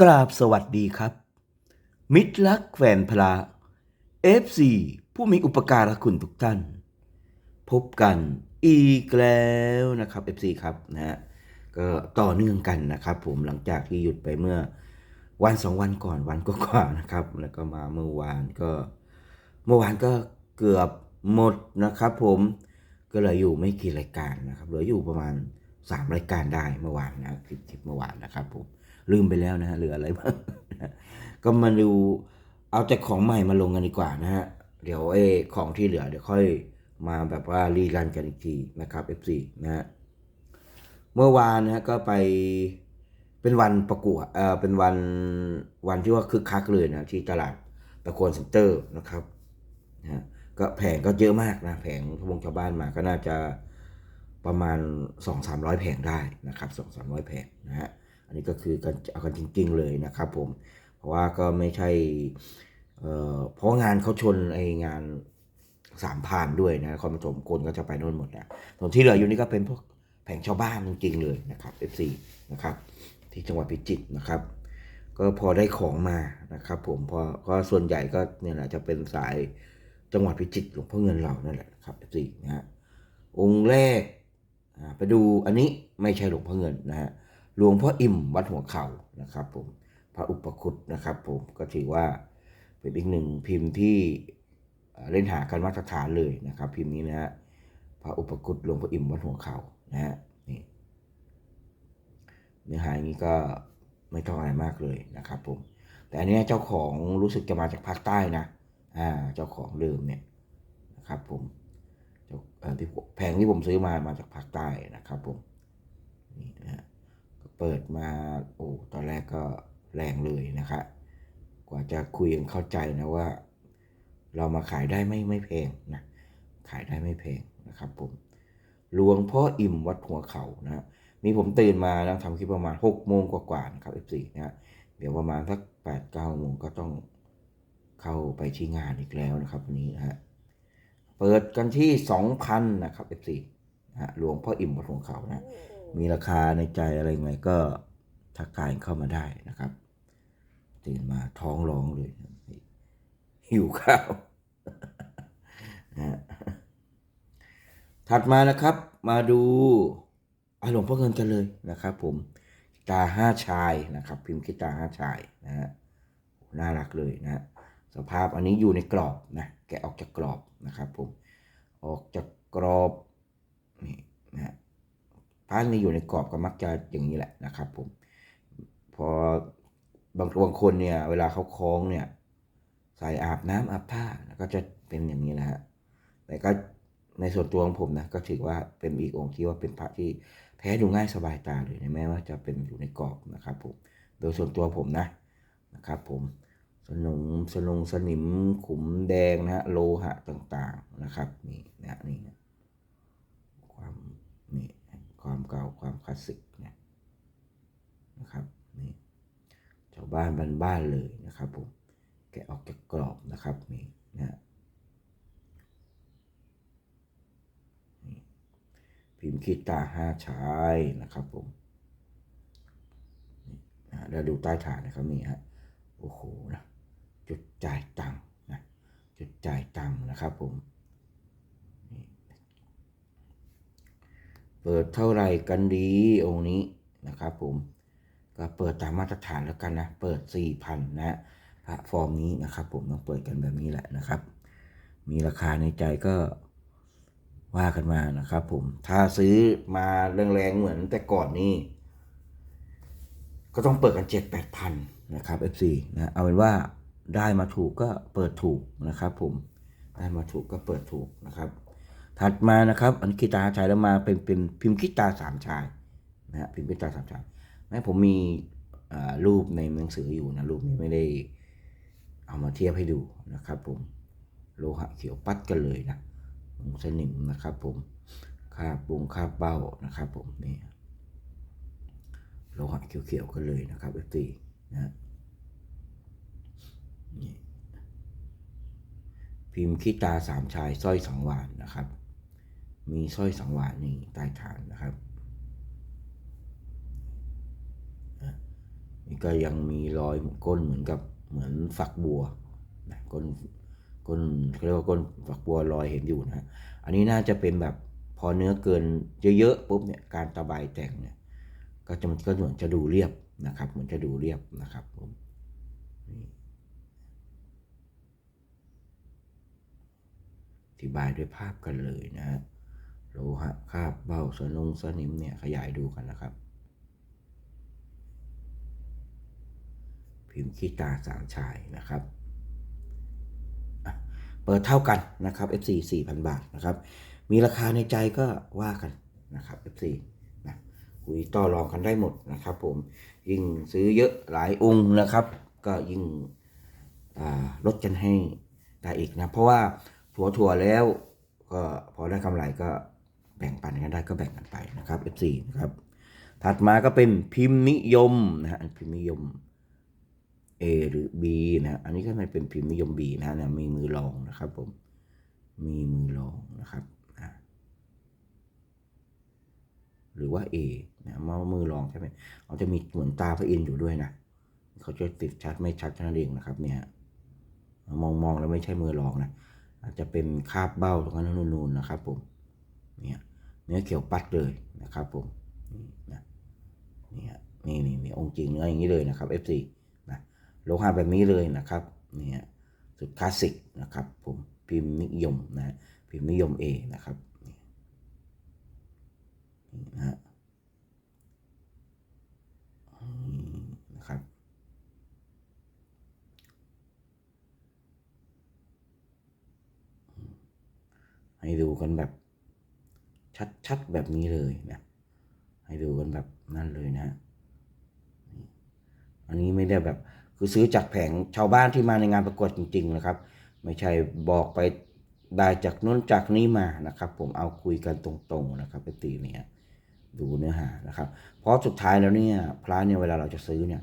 กราบสวัสดีครับ มิตรรักแฟนพระ FC ผู้มีอุปการะคุณทุกท่าน พบกันอีกแล้วนะครับ FC ครับนะฮะก็ต่อเนื่องกันนะครับ ผมหลังจากที่หยุดไปเมื่อวันสองวันก่อนวันก็กว่านะครับ แล้วก็มาเมื่อวานก็ เมื่อวานก็เกือบหมดนะครับ ผมก็เหลืออยู่ไม่กี่รายการนะครับเหลืออยู่ประมาณ 3 รายการได้เมื่อวานนะคลิปคลิปเมื่อวานนะครับผม ลืมไปแล้วนะฮะเหลืออะไรบ้างก็มาดูเอาแต่ของใหม่มาลงกันดีกว่านะฮะเดี๋ยวไอ้ของที่เหลือเดี๋ยวค่อยมาแบบว่ารีรันกันอีกทีนะครับ F4 นะฮะเมื่อวานนะฮะก็ไปเป็นวันประกวดเออเป็นวันวันที่ว่าคึกคักเลยนะที่ตลาดตะโกนเซ็นเตอร์นะครับนะฮะก็แผงก็เยอะมากนะแผงทวงชาวบ้านมาก็น่าจะประมาณ 2 3 0 0 แผงได้นะครับ 2 3 0 0 แผงนะฮะ อันนี้ก็คือกันเอากันจริง ๆ เลยนะครับผม เพราะว่าก็ไม่ใช่เพราะงานเขาชนไองานสามพานด้วยนะคอนปฐมคนก็จะไปโน่นหมดนะส่วนที่เหลืออยู่นี่ก็เป็นพวกแผงชาวบ้านจริงๆเลยนะครับ F4 นะครับที่จังหวัดพิจิตรนะครับ ก็พอได้ของมานะครับ ผมพอก็ส่วนใหญ่ก็เนี่ยแหละจะเป็นสายจังหวัดพิจิตรหลวงพ่อเงินเรานั่นแหละครับ F4 นะฮะองค์แรกอ่ไปดูอันนี้ไม่ใช่หลวงพ่อเงินนะฮะ หลวงพ่ออิ่มวัดหัวเข่านะครับผมพระอุปคุตนะครับผมก็ถือว่าเป็นอีกหนึ่งพิมพ์ที่เล่นหากันมาตรฐานเลยนะครับ พิมพ์นี้นะฮะพระอุปคุตหลวงพ่ออิ่มวัดหัวเขานะฮะนี่เนื้อหาอย่างนี้ก็ไม่ต้องอะไรมากเลยนะครับผมแต่อันนี้เจ้าของรู้สึกจะมาจากภาคใต้นะอ่าเจ้าของเดิมเนี่ยนะครับผมเจ้าเอ่อที่แผงที่ผมซื้อมามาจากภาคใต้นะครับผมนี่นะฮะ เปิดมาโอ้ตอนแรกก็แรงเลยนะครับกว่าจะคุยกันเข้าใจนะว่า เรามาขายได้ไม่ไม่แพงนะขายได้ไม่แพงนะครับผมหลวงพ่ออิ่มวัดหัวเขานะฮะนี่ผมตื่นมานั่งทำคลิปประมาณ6กโมงกว่าๆนะครับ F4 นะฮะเดี๋ยวประมาณสัก8ปดเก้าโมงก็ต้องเข้าไปที่งานอีกแล้วนะครับวันนี้นะฮะเปิดกันที่2,000นะครับ F4 นะฮะหลวงพ่ออิ่มวัดหัวเขานะ มีราคาในใจอะไรไงก็ทักทายเข้ามาได้นะครับ ตื่นมาท้องร้องเลย หิวข้าวนะฮะถัดมานะครับ มาดูอาหลวงพ่อเงินกันเลยนะครับ ผมตาห้าชายนะครับ พิมพ์กีตาห้าชายนะฮะน่ารักเลยนะ สภาพอันนี้อยู่ในกรอบนะแกะออกจากกรอบนะครับ ผมออกจากกรอบนี่นะ พระนี่อยู่ในกรอบก็มักจะอย่างนี้แหละนะครับ ผม พอบางบางคนเนี่ย เวลาเขาคล้องเนี่ยใส่อาบน้ำอาบท่าก็จะเป็นอย่างนี้นะฮะแต่ก็ในส่วนตัวของผมนะก็ถือว่าเป็นอีกองค์ที่ว่าเป็นพระที่แท้ดูง่ายสบายตาเลยนะแม้ว่าจะเป็นอยู่ในกรอบนะครับ ผม โดยส่วนตัวผมนะนะครับ ผมสนงสนงสนิมขุมแดงนะฮะโลหะต่างๆนะครับ นี่นะนี่นะความนี่ ความเก่าความคลาสสิกเนี่ยนะครับนี่ชาวบ้านบ้านๆเลยนะครับผมแกะออกจากกรอบนะครับนี่นะนี่พิมพ์คิดตาห้าชายนะครับผมนะแล้วดูใต้ฐานนะครับนี่ฮะโอ้โหนะจุดจ่ายตังค์นะจุดจ่ายตังค์นะครับผม เปิดเท่าไหร่กันดีองค์นี้นะครับผมก็เปิดตามมาตรฐานแล้วกันนะ เปิด 4,000 นะพระฟอร์มนี้นะครับ ผมต้องเปิดกันแบบนี้แหละนะครับ มีราคาในใจก็ว่ากันมานะครับผมถ้าซื้อมาแรงๆเหมือนแต่ก่อนนี้ก็ต้องเปิดกัน 7 8 พันนะครับ FC นะเอาเป็นว่าได้มาถูกก็เปิดถูกนะครับผมได้มาถูกก็เปิดถูกนะครับ ถัดมานะครับอันนี้กีตาชายแล้วมาเป็นเป็นพิมพ์กีตาสามชายนะฮะพิมพ์กีตาสามชายแม้ผมมีรูปในหนังสืออยู่นะรูปนี้ไม่ได้เอามาเทียบให้ดูนะครับ ผมโลหะเขียวปัดกันเลยนะสนิมนะครับ ผมคาบปุงคาบเบ้านะครับ ผมนี่โลหะเขียวๆกันเลยนะครับเอฟตีนะนี่พิมพ์ขี้ตาสามชายสร้อยสังวานนะครับ มีสร้อยสังวานนี่ใต้ฐานนะครับอะก็ยังมีรอยก้นเหมือนกับเหมือนฝักบัวนะก้นก้นเขาเรียกว่าก้นฝักบัวลอยเห็นอยู่นะฮะอันนี้น่าจะเป็นแบบพอเนื้อเกินเยอะๆปุ๊บเนี่ยการตะไบแต่งเนี่ยก็จะก็เหมือนจะดูเรียบนะครับเหมือนจะดูเรียบนะครับผมอธิบายด้วยภาพกันเลยนะฮะ โลหะคาบเบ้าสนงสนิมเนี่ยขยายดูกันนะครับ พิมพ์ขี้ตาสามชายนะครับเปิดเท่ากันนะครับ FC 4,000 บาทนะครับ มีราคาในใจก็ว่ากันนะครับ FC นะคุยต่อรองกันได้หมดนะครับ ผมยิ่งซื้อเยอะหลายองค์นะครับ ก็ยิ่งลดกันให้ได้อีกนะ เพราะว่าถัวถัวแล้วก็พอได้กำไรก็ บ่งปันกันได้ก็แบ่งกันไปนะครับ FC นะครับ ถัดมาก็เป็นพิมพ์นิยมนะฮะพิมพ์นิยม A หรือ B นะอันนี้ก็จะเป็นพิมพ์นิยม B นะเนี่ยมีมือรองนะครับผมมีมือรองนะครับอะหรือว่า A นะมามือรองใช่ไหมเขาจะมีเหมือนตาพระอินทร์อยู่ด้วยนะเขาจะติดชัดไม่ชัดนั้นเองนะครับ เนี่ยมองมองแล้วไม่ใช่มือรองนะอาจจะเป็นคาบเบ้าตรงนั้นนูนๆนะครับผมเนี่ย นื้อเขียวปัดเลยนะครับผมนี่นะเนี่ยนี่นี่นี่องค์จริงเนื้ออย่างนี้เลยนะครับ F4 นะโลหะแบบนี้เลยนะครับนี่ยสุดคลาสสิกนะครับผมพิมพ์นิยมนะพิมพ์นิยม A นะครับนี่นี่นะฮะนี่นะครับให้ดูกันแบบ ชัดๆแบบนี้เลยนะให้ดูกันแบบนั่นเลยนะอันนี้ไม่ได้แบบคือซื้อจากแผงชาวบ้านที่มาในงานประกวดจริงๆนะครับ ไม่ใช่บอกไปได้จากนู้นจากนี้มานะครับ ผมเอาคุยกันตรงๆนะครับไปตีเนี่ยดูเนื้อหานะครับ เพราะสุดท้ายแล้วเนี่ยพระเนี่ยเวลาเราจะซื้อเนี่ย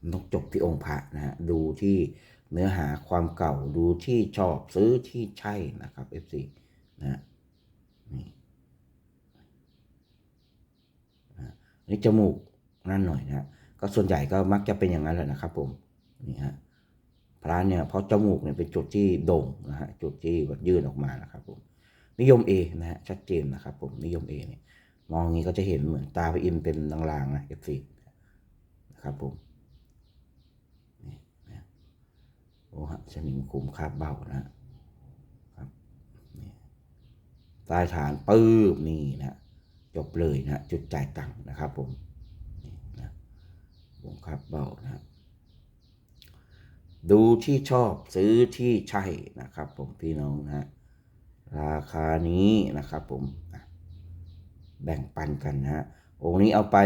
มันต้องจบที่องค์พระนะฮะดูที่เนื้อหาความเก่าดูที่ชอบซื้อที่ใช่นะครับ FC นะฮะนี่ อั นนี่จมูกนั่นหน่อยนะก็ส่วนใหญ่ก็มักจะเป็นอย่างนั้นแหละนะครับ ผมนี่ฮะพระเนี่ยเพราะจมูกเนี่ยเป็นจุดที่โด่งนะฮะจุดที่แบบยื่นออกมานะครับ ผม นิยม A นะฮะชัดเจนนะครับ ผมนิยม A เนี่ยมองอย่างนี้ก็จะเห็นเหมือนตาพระอินเป็นลางๆนะ F4 นะครับผมนี่นะโอ้ฮะสนิมคุมคาบเบ้านะครับนี่ใต้ฐานปื้บนี่นะ จบเลยนะจุดจ่ายตังค์นะครับผมนะวงครับเบานะดูที่ชอบซื้อที่ใช่นะครับผมพี่น้องนะฮะราคานี้นะครับผมแบ่งปันกันนะฮะองค์นี้เอาไป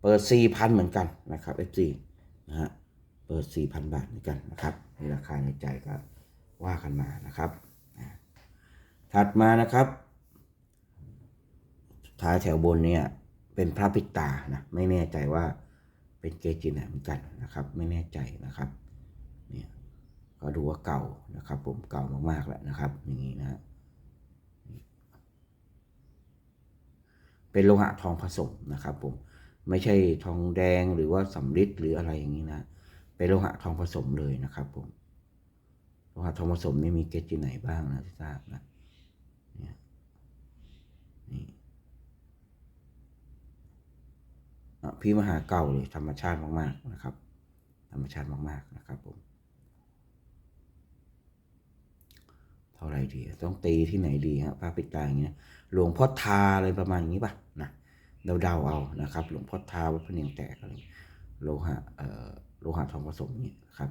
เปิด4,000เหมือนกันนะครับ F4 นะฮะเปิด4,000บาทเหมือนกันนะครับในราคาในใจก็ว่ากันมานะครับ ถัดมานะครับ ท้ายแถวบนเนี่ย เป็นพระปิตานะไม่แน่ใจว่าเป็นเกจิไหนเหมือนกันนะครับ ไม่แน่ใจนะครับเนี่ยก็ดูว่าเก่านะครับ ผมเก่ามากๆแล้วนะครับ อย่างนี้นะฮะเป็นโลหะทองผสมนะครับ ผมไม่ใช่ทองแดงหรือว่าสำริดหรืออะไรอย่างนี้นะเป็นโลหะทองผสมเลยนะครับ ผมโลหะทองผสมนี่มีเกจิไหนบ้างนะที่ทราบนะเนี่ยนี่ อะ พี่มหาเก่าเลยธรรมชาติมากๆนะครับ ธรรมชาติมากๆนะครับผมเท่าไรดีต้องตีที่ไหนดีฮะพระปิดตาอย่างเงี้ยหลวงพ่อทาอะไรประมาณอย่างนี้ป่ะนะเดาๆเอานะครับ หลวงพ่อทาวัดพระเนียงแตกอะไรโลหะเอ่อโลหะทองผสมเนี่ยครับ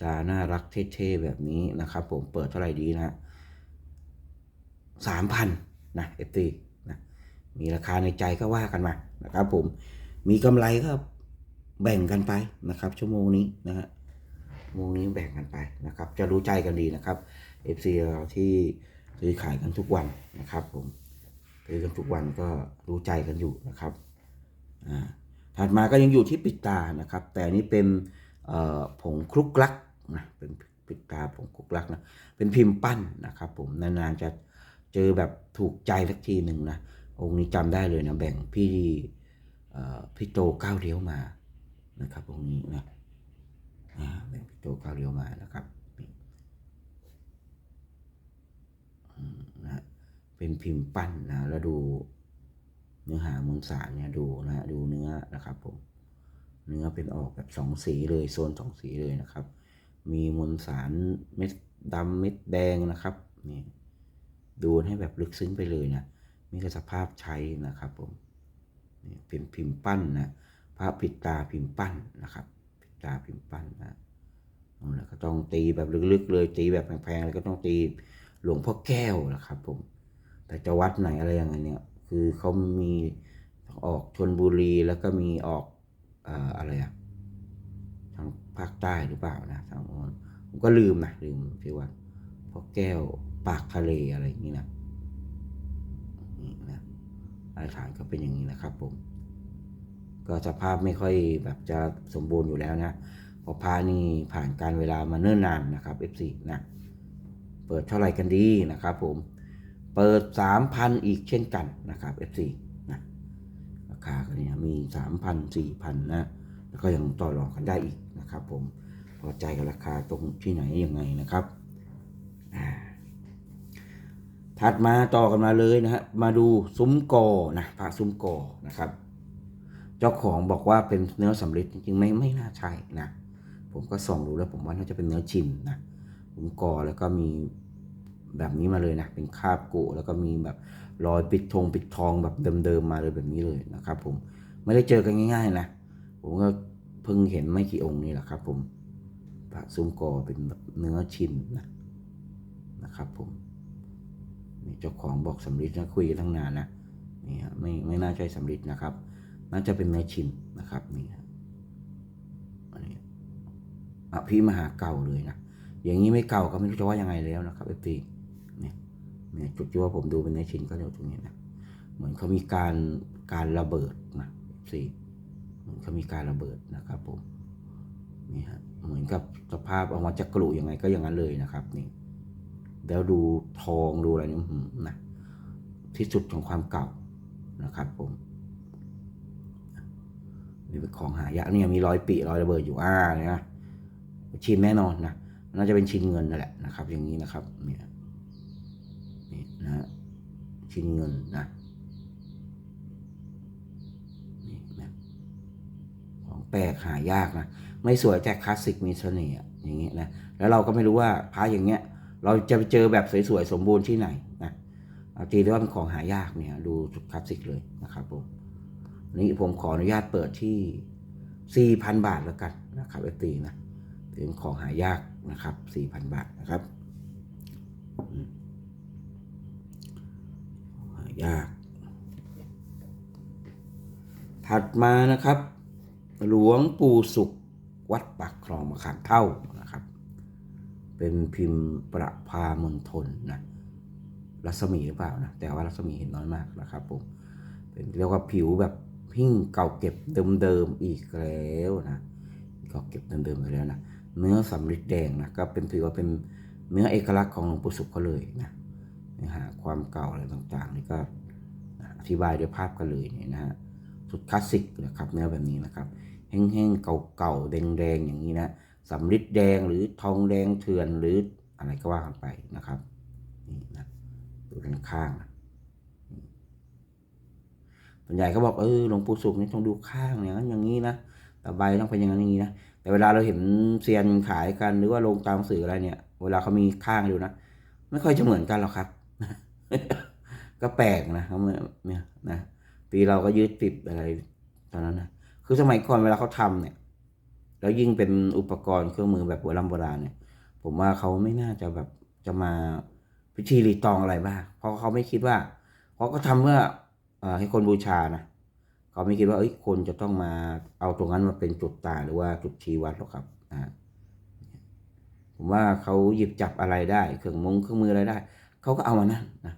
ตาน่ารักเท่ๆแบบนี้นะครับ ผมเปิดเท่าไหร่ดีนะสามพันนะเอฟตี มีราคาในใจก็ว่ากันมานะครับผมมีกำไรก็แบ่งกันไปนะครับ ชั่วโมงนี้นะฮะโมงนี้แบ่งกันไปนะครับ จะรู้ใจกันดีนะครับ FC เราที่ซื้อขายกันทุกวันนะครับผมซื้อกันทุกวันก็รู้ใจกันอยู่นะครับอ่าถัดมาก็ยังอยู่ที่ปิดตานะครับ แต่นี้เป็นผงคลุกลักนะเป็นปิดตาผงคลุกลักนะเป็นพิมพ์ปั้นนะครับ ผมนานๆจะเจอแบบถูกใจสักทีหนึ่งนะ องค์นี้จำได้เลยนะแบ่งพี่พี่โตก้าวเลี้ยวมานะครับตรงนี้นะอ่าเป็นพี่โตก้าวเลี้ยวมานะครับนะเป็นพิมพ์ปั้นนะแล้วดูเนื้อหามวลสารเนี่ยดูนะฮะดูเนื้อนะครับผมเนื้อเป็นออกแบบสองสีเลยโซนสองสีเลยนะครับ มีมวลสารเม็ดดำเม็ดแดงนะครับนี่ดูให้แบบลึกซึ้งไปเลยนะ มีกสภาพใช้นะครับผมนี่เป็นพิมพ์ปั้นนะพระปิดตาพิมพ์ปั้นนะครับปิดตาพิมพ์ปั้นนะแล้วก็ต้องตีแบบลึกๆเลยตีแบบแพงๆแล้วก็ต้องตีหลวงพ่อแก้วนะครับ ผม แต่จะวัดไหนอะไรอย่างเงี้ยเนี่ยคือเขามีออกชนบุรีแล้วก็มีออกอะไรอะทางภาคใต้หรือเปล่านะทางโน้นผมก็ลืมนะลืมที่ว่าพวกแก้วปากทะเลอะไรอย่างนี้นะ นี่นะอธิษฐานก็เป็นอย่างนี้นะครับผม ก็สภาพไม่ค่อยแบบจะสมบูรณ์อยู่แล้วนะเพราะพานี่ผ่านการเวลามาเนิ่นนานนะครับ F4 นะเปิดเท่าไหร่กันดีนะครับผม เปิด 3,000 อีกเช่นกันนะครับ F4 นะราคาก็เนี่ยมีสามพันสี่พันนะ แล้วก็ยังต่อรองกันได้อีกนะครับผม พอใจกับราคาตรงที่ไหนยังไงนะครับอ่า ถัดมาต่อกันมาเลยนะฮะมาดูซุ้มกอนะพระซุ้มกอนะครับ เจ้าของบอกว่าเป็นเนื้อสำริดจริงๆไม่ไม่น่าใช่นะผมก็ส่องดูแล้วผมว่าน่าจะเป็นเนื้อชินนะซุ้มกอแล้วก็มีแบบนี้มาเลยนะเป็นคาบโกแล้วก็มีแบบรอยปิดทองปิดทองแบบเดิมๆมาเลยแบบนี้เลยนะครับ ผมไม่ได้เจอกันง่าย ๆ นะผมก็เพิ่งเห็นไม่กี่องค์นี่แหละครับ ผมพระซุ้มกอเป็นแบบเนื้อชินนะนะครับ ผม นี่เจ้าของบอกสำริดนะคุยกันตั้งนานนะนี่ฮะไม่ไม่น่าใช่สำริดนะครับ น่าจะเป็นเนื้อชินนะครับนี่ฮะอันนี้อภิมหาเก่าเลยนะอย่างนี้ไม่เก่าก็ไม่รู้จะว่ายังไงแล้วนะครับเอฟซีเนี่ยเนี่ยจุดที่ว่าผมดูเป็นเนื้อชินก็เดี๋ยวตรงนี้นะเหมือนเขามีการการระเบิดนะเอฟซีเหมือนเขามีการระเบิดนะครับผมนี่ฮะเหมือนกับสภาพออกมาจากกรุยังไงก็อย่างนั้นเลยนะครับนี่ แล้วดูทองดูอะไรนี่นะที่สุดของความเก่านะครับผมนี่เป็นของหายากเนี่ยมีรอยปีรอยระเบิดอยู่อ่าเนี่ยนะชิ้นแน่นอนนะน่าจะเป็นชิ้นเงินนั่นแหละนะครับ อย่างนี้นะครับเนี่ยนี่นะฮะชิ้นเงินนะนี่นะของแปลกหายากนะไม่สวยแต่คลาสสิกมีเสน่ห์อะอย่างเงี้ยนะแล้วเราก็ไม่รู้ว่าพระอย่างเงี้ย เราจะไปเจอแบบสวยๆสมบูรณ์ที่ไหนนะตีได้ว่าเป็นของหายากเนี่ย ดูจุดคลาสสิกเลยนะครับผมนี่ผมขออนุญาตเปิดที่ 4,000 บาทแล้วกันนะครับเอตีนะเป็นของหายากนะครับ 4,000 บาทนะครับหายาก ถัดมานะครับ หลวงปู่สุขวัดปากคลองมะขามเท่า เป็นพิมพ์ประพามณฑลนะรัศมีหรือเปล่านะแต่ว่ารัศมีเห็นน้อยมากนะครับผมเป็นเรียกว่าผิวแบบพิ้งเก่าเก็บเดิมๆอีกแล้วนะเก่าเก็บเดิมๆไปแล้วนะเนื้อสำริดแดงนะก็เป็นถือว่าเป็นเนื้อเอกลักษณ์ของหลวงปู่สุขเขาเลยนะเนื้อหาความเก่าอะไรต่างๆนี่ก็อธิบายด้วยภาพกันเลยเนี่ยนะฮะสุดคลาสสิกนะครับเนื้อแบบนี้นะครับแห้งๆเก่าๆแดงๆอย่างนี้นะ สำริดแดงหรือทองแดงเถื่อนหรืออะไรก็ว่ากันไปนะครับนี่นะดูด้านข้างนะส่วนใหญ่เขาบอกเออหลวงปู่สุขนี่ต้องดูข้างอย่างนั้นอย่างนี้นะตะใบต้องเป็นอย่างนั้นอย่างนี้นะแต่เวลาเราเห็นเซียนขายกันหรือว่าลงตามสื่ออะไรเนี่ย เวลาเขามีข้างดูนะไม่ค่อยจะเหมือนกันหรอกครับ ก็แปลกนะเขาเนี่ยนะปีเราก็ยึดติดอะไรตอนนั้นนะคือสมัยก่อนเวลาเขาทำเนี่ย แล้วยิ่งเป็นอุปกรณ์เครื่องมือแบบโบราณโบราณเนี่ย ผมว่าเขาไม่น่าจะแบบจะมาพิธีรีตองอะไรบ้างเพราะเขาไม่คิดว่าเขาก็ทำเพื่ออให้คนบูชานะเขาไม่คิดว่าเอ้ยคนจะต้องมาเอาตรงนั้นมาเป็นจุดตาหรือว่าจุดชี้วัดหรอกครับอ่าผมว่าเขาหยิบจับอะไรได้ เครื่องมงเครื่องมืออะไรได้เขาก็เอามานั่นนะ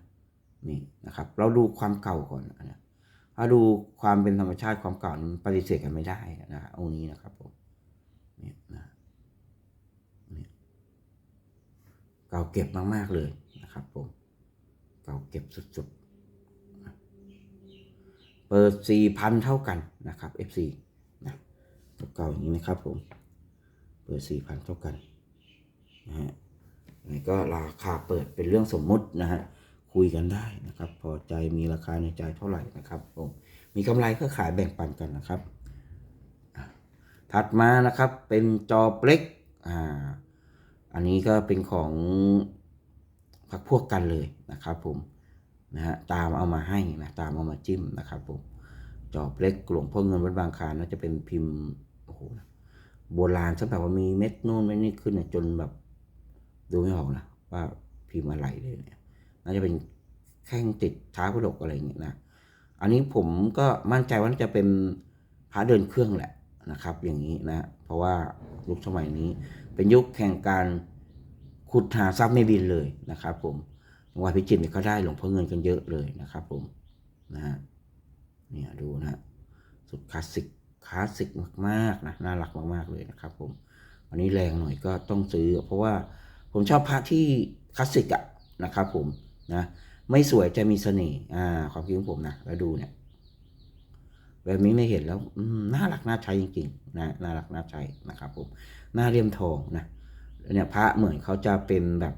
นี่นะครับ เราดูความเก่าก่อนนะถ้าดูความเป็นธรรมชาติความเก่ามันปฏิเสธกันไม่ได้นะองค์นี้นะครับผมนี่นะนี่เก่าเก็บมากๆเลยนะครับผมเก่าเก็บสุดๆ เปิดสี่พันเท่ากันนะครับ FC นะเก่าอย่างนี้นะครับผม เปิดสี่พันเท่ากันนะฮะนนี้ก็ราคาเปิดเป็นเรื่องสมมุตินะฮะ คุยกันได้นะครับ พอใจมีราคาในใจเท่าไหร่นะครับผม มีกำไรก็ขายแบ่งปันกันนะครับ ถัดมานะครับเป็นจอเปล็กอ่า อันนี้ก็เป็นของพักพวกกันเลยนะครับผมนะฮะตามเอามาให้นะตามเอามาจิ้มนะครับผมจอบเล็กหลวงพ่อเงินวัดบางคานน่าจะเป็นพิมพ์โอ้โหโบราณซะแบบว่ามีเม็ดนู่นเม็ดนี่ขึ้นเนี่ยจนแบบดูไม่ออกนะว่าพิมพ์อะไรเลยเนี่ยน่าจะเป็นแข้งติดท้ากระดกอะไรอย่างเงี้ยนะอันนี้ผมก็มั่นใจว่าน่าจะเป็นพระเดินเครื่องแหละนะครับ อย่างนี้นะ เพราะว่ายุคสมัยนี้ เป็นยุคแห่งการขุดหาทรัพย์ในดินเลยนะครับ ผมจังหวัดพิจิตรเนี่ยเขาได้หลวงพ่อเงินกันเยอะเลยนะครับ ผมนะฮะเนี่ยดูนะ สุดคลาสสิกคลาสสิกมากๆนะน่ารักมากๆเลยนะครับ ผมอันนี้แรงหน่อยก็ต้องซื้อ เพราะว่าผมชอบพระที่คลาสสิกอะนะครับ ผมนะไม่สวยจะมีเสน่ห์อ่าความคิดของผมนะแล้วดูเนี่ยแบบนี้ไม่เห็นแล้วน่ารักน่าใช้จริงๆนะน่ารักน่าใช้นะครับ ผม หน้าเรียมทองนะเนี่ยพระเหมือนเขาจะเป็นแบบ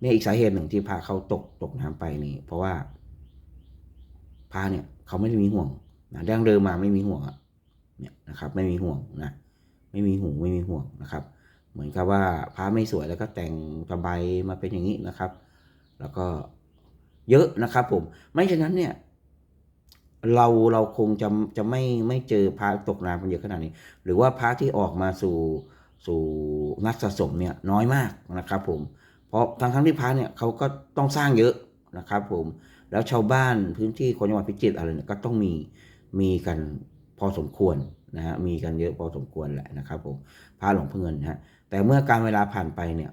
เนี่ยอีกสาเหตุหนึ่งที่พระเขาตกตกน้ำไปนี่ เพราะว่าพระเนี่ยเขาไม่ได้มีห่วงนะดั้งเดิมมาไม่มีห่วงอะเนี่ยนะครับ ไม่มีห่วงนะไม่มีหูไม่มีห่วงนะครับ เหมือนกับว่าพระไม่สวยแล้วก็แต่งตะไบมาเป็นอย่างนี้นะครับ แล้วก็เยอะนะครับ ผม ไม่ฉะนั้นเนี่ย เราเราคงจะจะไม่ไม่เจอพระตกน้ำกันเยอะขนาดนี้ หรือว่าพระที่ออกมาสู่ สู่นักสะสมเนี่ยน้อยมากนะครับผม เพราะทั้งทั้งที่พระเนี่ยเขาก็ต้องสร้างเยอะนะครับผม แล้วชาวบ้านพื้นที่คนจังหวัดพิจิตรอะไรเนี่ยก็ต้องมีมีกันพอสมควรนะฮะ มีกันเยอะพอสมควรแหละนะครับผมพระหลวงพ่อเงินนะฮะ แต่เมื่อการเวลาผ่านไปเนี่ย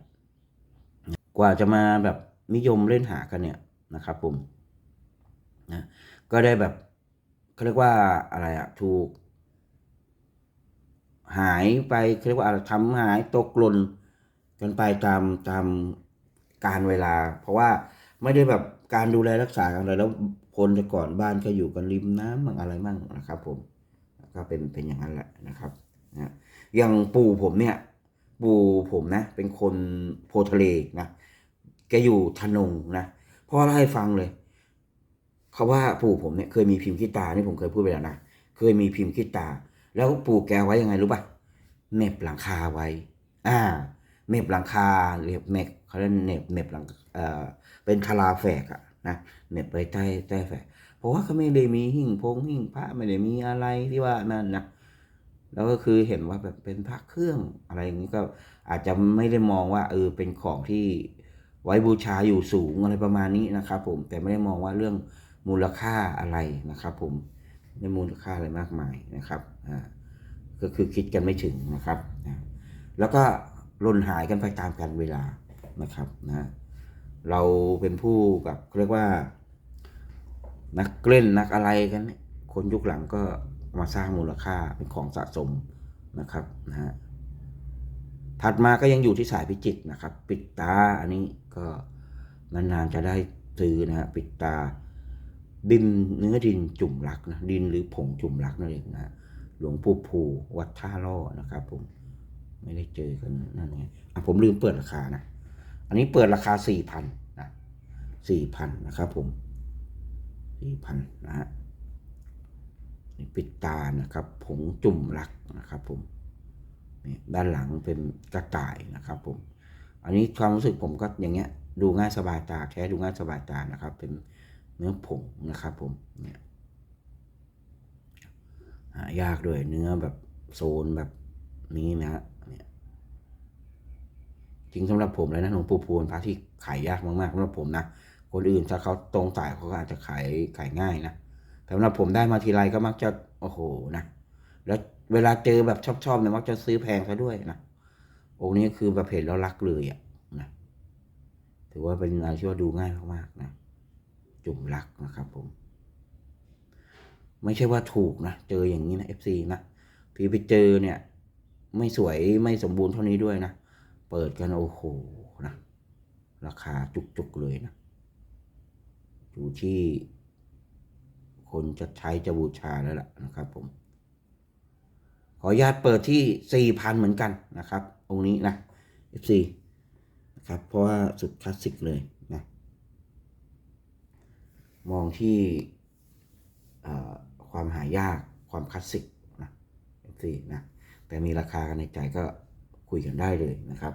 กว่าจะมาแบบนิยมเล่นหากันเนี่ยนะครับผมนะก็ได้แบบเขาเรียกว่าอะไรอะถูก หายไปเรียกว่าทำหายตกหล่นกันไปตามตามการเวลา เพราะว่าไม่ได้แบบการดูแลรักษากันเลยแล้วคนแต่ก่อนบ้านก็อยู่กันริมน้ำมั่งอะไรมั่งนะครับ ผมก็เป็นเป็นอย่างนั้นแหละนะครับนะอย่างปู่ผมเนี่ย ปู่ผมนะ เป็นคนโพทะเลนะแกอยู่ทนงนะพ่อเล่าให้ฟังเลยเขาว่าปู่ผมเนี่ยเคยมีพิมพ์ขี้ตานี่ผมเคยพูดไปแล้วนะเคยมีพิมพ์ขี้ตา แล้วปู่แกไว้ยังไงรู้ป่ะเน็บหลังคาไว้ อ่าเน็บหลังคาเรียบเน็บเขาเรียกเน็บเน็บหลังเอ่อเป็นคาราแฝกอะนะเน็บไว้ใต้ใต้แฝกเพราะว่าเขาไม่ได้มีหิ่งพงหิ่งพระไม่ได้มีอะไรที่ว่านั่นนะแล้วก็คือเห็นว่าแบบเป็นพระเครื่องอะไรอย่างนี้ก็อาจจะไม่ได้มองว่าเออเป็นของที่ไว้บูชาอยู่สูงอะไรประมาณนี้นะครับผมแต่ไม่ได้มองว่าเรื่องมูลค่าอะไรนะครับผม ไม่มูลค่าอะไรมากมายนะครับอ่าก็คือคิดกันไม่ถึงนะครับ แล้วก็ล่นหายกันไปตามกันเวลานะครับนะเราเป็นผู้แบบเรียกว่า นักเล่นนักอะไรกัน คนยุคหลังก็มาสร้างมูลค่าเป็นของสะสมนะครับนะฮะถัดมาก็ยังอยู่ที่สายพิจิตนะครับ ปิดตาอันนี้ก็นานๆจะได้ซื้อนะฮะปิดตา ดินเนื้อดินจุ่มรักนะดินหรือผงจุ่มรักนั่นเองนะหลวงปู่ภูวัดท่าล่อนะครับ ผม ไม่ได้เจอกันนั่นไงอะผมลืมเปิดราคานะอันนี้เปิดราคาสี่พันนะสี่พันนะครับ ผมสี่พันนะฮะนี่ปิดตานะครับ ผงจุ่มรักนะครับ ผมนี่ด้านหลังเป็นกระต่ายนะครับ ผม อันนี้ความรู้สึกผมก็อย่างเงี้ย ดูง่ายสบายตาแค่ดูง่ายสบายตานะครับ เป็น เนื้อผงนะครับผมเนี่ยหายากด้วยเนื้อแบบโซนแบบนี้นะเนี่ยจริงสำหรับผมเลยนะหลวงปู่พูนพระที่ขายยากมากๆสำหรับผมนะคนอื่นถ้าเขาตรงสายเขาก็อาจจะขายขายง่ายนะแต่สำหรับผมได้มาทีไรก็มักจะโอ้โหนะแล้วเวลาเจอแบบชอบๆเนี่ยมักจะซื้อแพงซะด้วยนะองค์นี้คือประเภทแล้วรักเลยอะนะถือว่าเป็นอะไรที่ว่าดูง่ายมากๆนะ จุ่มรักนะครับผม ไม่ใช่ว่าถูกนะ เจออย่างนี้นะ FC นะพี่ไปเจอเนี่ย ไม่สวยไม่สมบูรณ์เท่านี้ด้วยนะ เปิดกันโอ้โหนะ ราคาจุกๆเลยนะอยู่ที่คนจะใช้จะบูชาแล้วล่ะนะครับผม ขออนุญาตเปิดที่ 4,000 เหมือนกันนะครับ องค์นี้นะ FC นะครับ เพราะว่าสุดคลาสสิกเลย มองที่ความหายากความคลาสสิกนะ FC นะแต่มีราคากันในใจก็คุยกันได้เลยนะครับ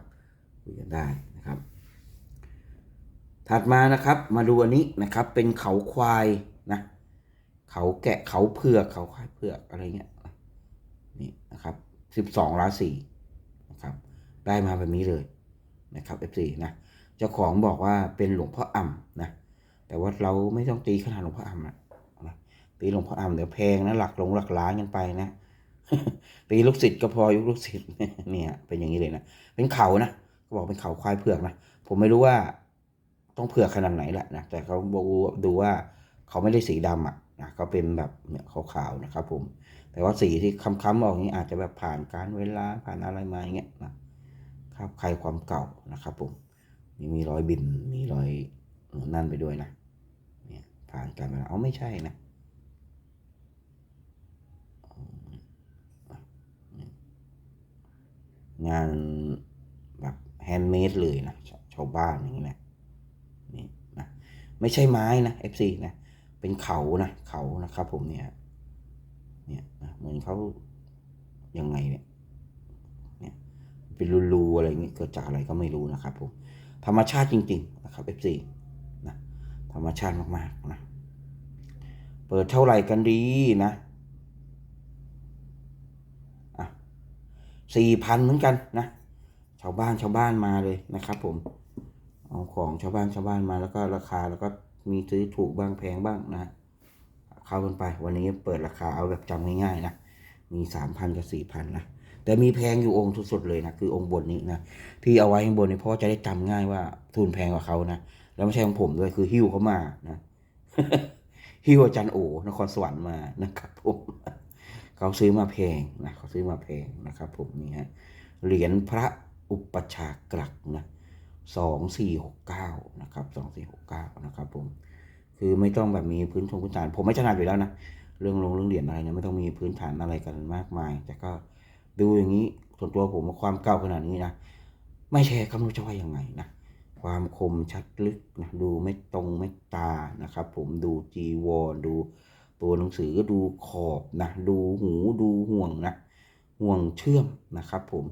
คุยกันได้นะครับ ถัดมานะครับมาดูอันนี้นะครับเป็นเขาควายนะเขาแกะเขาเผือกเขาควายเผือกอะไรเงี้ยนี่นะครับสิบสองราศีนะครับ ได้มาแบบนี้เลยนะครับ F4 นะเจ้าของบอกว่าเป็นหลวงพ่ออ่ำนะ แต่ว่าเราไม่ต้องตีขนาดหลวงพ่ออ่ำนะนะตีหลวงพ่ออ่ำเดี๋ยวแพงนะหลักหลงหลักล้านกันไปนะตีลูกศิษย์ก็พอยุคลูกศิษย์เนี่ยเป็นอย่างนี้เลยนะเป็นเขานะเขาบอกเป็นเขาควายเผือกนะผมไม่รู้ว่าต้องเผือกขนาดไหนแหละนะแต่เขาบอกดูว่าเขาไม่ได้สีดำอะนะเขาเป็นแบบเนี่ยขาวๆนะครับ ผม แต่ว่าสีที่ค้ำๆออกนี้อาจจะแบบผ่านการเวลาผ่านอะไรมาอย่างเงี้ยนะครับใครความเก่านะครับ ผมนี่มีรอยบินมีรอยนั่นไปด้วยนะ ผ่านการเวลาเอาไม่ใช่นะงานแบบแฮนด์เมดเลยนะชชาวบ้านอย่างนี้นะนี่นะไม่ใช่ไม้นะ FC นะเป็นเขานะเขานะครับ ผมเนี่ยเนี่ยนะเหมือนเขายังไงเนี่ยเนี่ยเป็นรูๆอะไรเงี้ยเกิดจากอะไรก็ไม่รู้นะครับผมธรรมชาติจริง ๆ นะครับ F4 นะ ธรรมชาติมากๆนะเปิดเท่าไหร่กันดีนะสี่พันเหมือนกันนะชาวบ้านชาวบ้านมาเลยนะครับ ผมเอาของชาวบ้านชาวบ้านมาแล้วก็ราคาแล้วก็มีซื้อถูกบ้างแพงบ้างนะเข้ากันไป วันนี้เปิดราคาเอาแบบจำง่ายๆนะมีสามพันกับสี่พันนะแต่มีแพงอยู่องค์สุดๆเลยนะคือองค์บนนี้นะที่เอาไว้ข้างบนนี่เพราะจะได้จำง่ายว่าทุนแพงกว่าเขานะ แล้วไม่ใช่ของผมด้วยคือหิ้วเขามานะหิ้วอาจารย์โอนครสวรรค์มานะครับผมเขาซื้อมาแพงนะเขาซื้อมาแพงนะครับ ผมนี่ฮะเหรียญพระอุปชากลักนะสองสี่หกเก้านะครับสองสี่หกเก้านะครับ ผม คือไม่ต้องแบบมีพื้นทงพื้นฐาน ผมไม่ถนัดอยู่แล้วนะเรื่องลงเรื่องเหรียญอะไรเนี่ยไม่ต้องมีพื้นฐานอะไรกันมากมาย แต่ก็ดูอย่างนี้ส่วนตัวผมความเก่าขนาดนี้นะไม่แชร์ก็ไม่รู้จะว่ายังไงนะ ความคมชัดลึกนะดูไม่ตรงไม่ตานะครับ ผมดูจีวรดูตัวหนังสือดูขอบนะ ดูหูดูห่วงนะห่วงเชื่อมนะครับผม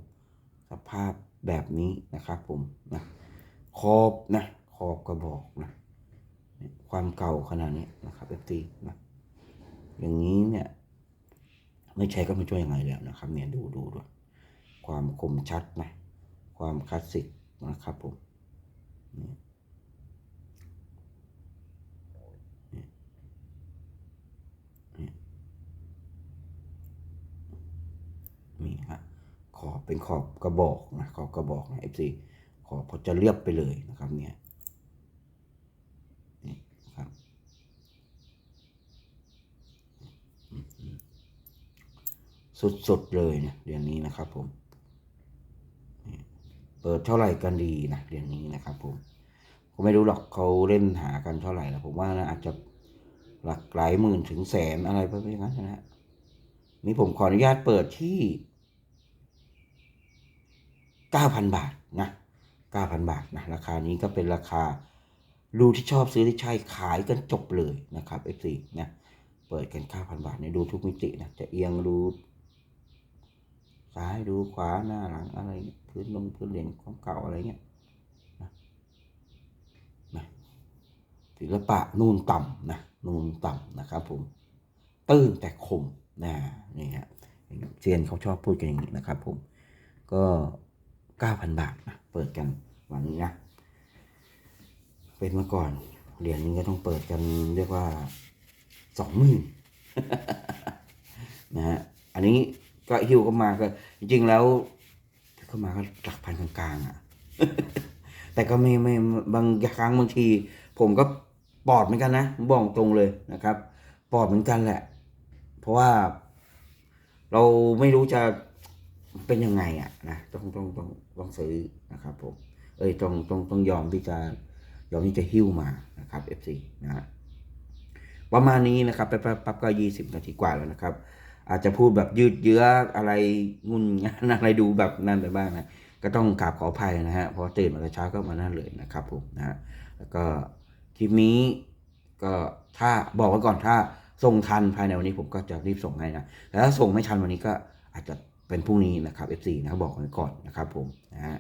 สภาพแบบนี้นะครับผมนะขอบนะขอบกระบอกนะความเก่าขนาดนี้นะครับเอฟตีนะอย่างนี้เนี่ย ไม่ใช่ก็ไม่ช่วยยังไงแล้วนะครับ เนี่ยดูดูด้วยความคมชัดนะความคลาสสิกนะครับผม นี่นี่นี่นี่ฮะขอบเป็นขอบกระบอกนะขอบกระบอกนะเอฟซีขอบเขาจะเรียบไปเลยนะครับเนี่ยนี่นะครับสุดๆเลยเนี่ยเดือนนี้นะครับผม เปิดเท่าไหร่กันดีนะเดือนนี้นะครับ ผมผมไม่รู้หรอกเขาเล่นหากันเท่าไหร่แล้วผมว่านะอาจจะหลักหลายหมื่นถึงแสนอะไรประมาณนั้นนะฮะนี่ผมขออนุญาตเปิดที่เก้าพันบาทนะเก้าพันบาทนะราคานี้ก็เป็นราคาดูที่ชอบซื้อที่ใช่ขายกันจบเลยนะครับ F4 นะเปิดกัน9,000บาทเนี่ยดูทุกมิตินะจะเอียงดูซ้ายดูขวาหน้าหลังอะไรเงี้ย พื้นลงพื้นเหรียญของเก่าอะไรเงี้ยนะนะศิลปะนูนต่ำนะนูนต่ำนะครับผมตื้นแต่คมนะนี่ฮะเซียนเขาชอบพูดกันอย่างนี้นะครับผมก็9,000บาทนะเปิดกันวันนี้นะเป็นเมื่อก่อนเหรียญนี้ก็ต้องเปิดกันเรียกว่าสองหมื่นนะฮะอันนี้ก็ฮิวก็มาก็จริงๆแล้ว ก็มาก็หลักพันกลางๆอะ แต่ก็ไม่ไม่บางครั้งบางที ผมก็ปอดเหมือนกันนะบอกตรงเลยนะครับ ปอดเหมือนกันแหละ เพราะว่า เราไม่รู้จะเป็นยังไงอะนะต้องต้องต้องต้องซื้อนะครับผมเอ้ยต้องต้องต้องยอมที่จะยอมที่จะหิ้วมานะครับ FC นะฮะประมาณนี้นะครับแป๊บๆปั๊บก็ยี่สิบนาทีกว่าแล้วนะครับ อาจจะพูดแบบยืดเยื้ออะไรงุนงานอะไรดูแบบนั่นไปบ้างนะก็ต้องกราบขออภัยนะฮะพราะตื่นมาแต่เช้าก็มานั่นเลยนะครับผมนะฮะแล้วก็คลิปนี้ก็ถ้าบอกไว้ก่อนถ้าส่งทันภายในวันนี้ผมก็จะรีบส่งให้นะแต่ถ้าส่งไม่ทันวันนี้ก็อาจจะเป็นพรุ่งนี้นะครับ F4 นะบอกไว้ก่อนนะครับผมนะฮะ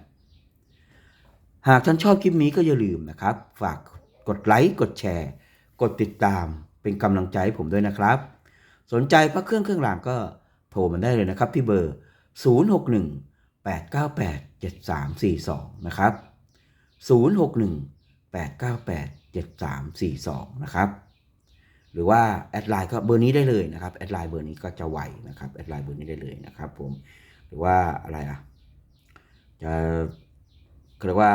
หากท่านชอบคลิปนี้ก็อย่าลืมนะครับ ฝากกดไลค์กดแชร์ กดติดตามเป็นกำลังใจให้ผมด้วยนะครับ สนใจพระเครื่องเครื่องรางก็โทรมาได้เลยนะครับที่เบอร์ 061 898 7342 นะครับ 061 898 7342 นะครับ หรือว่าแอดไลน์ก็เบอร์นี้ได้เลยนะครับแอดไลน์เบอร์นี้ก็จะไวนะครับแอดไลน์เบอร์นี้ได้เลยนะครับผมหรือว่าอะไรอะจะเรียกว่า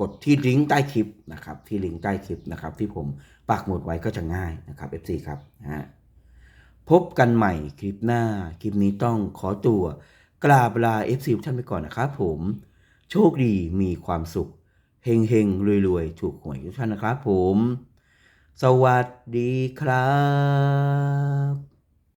กดที่ลิงก์ใต้คลิปนะครับที่ลิงก์ใต้คลิปนะครับที่ผมปักหมุดไว้ก็จะง่ายนะครับ FC ครับนะฮะ พบกันใหม่คลิปหน้า คลิปนี้ต้องขอตัวกราบลา FC ทุกท่านไปก่อนนะครับผม โชคดีมีความสุข เฮงเฮงรวยรวยๆถูกหวยทุกท่านนะครับผม สวัสดีครับ